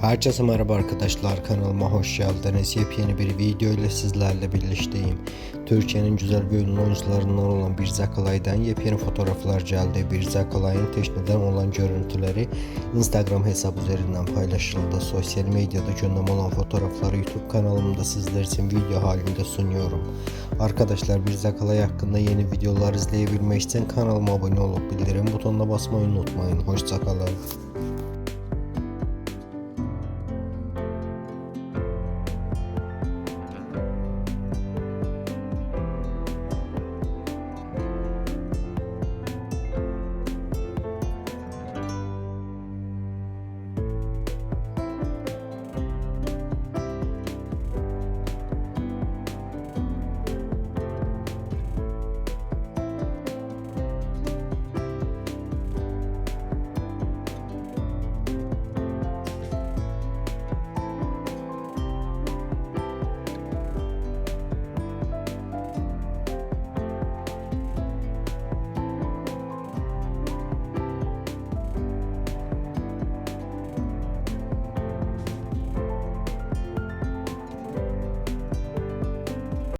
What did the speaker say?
Herkese merhaba arkadaşlar kanalıma hoş geldiniz. Yepyeni bir video ile sizlerle birlikteyim. Türkiye'nin güzel bir ünlü oyuncularından olan Bir Akalay'dan yepyeni fotoğraflar geldi. Bir Akalay'ın teşniden olan görüntüleri Instagram hesabı üzerinden paylaşıldı. Sosyal medyada gündem olan fotoğrafları YouTube kanalımda sizler için video halinde sunuyorum. Arkadaşlar Bir Akalay hakkında yeni videolar izleyebilmek için kanalıma abone olup bildirim butonuna basmayı unutmayın. Hoşçakalın.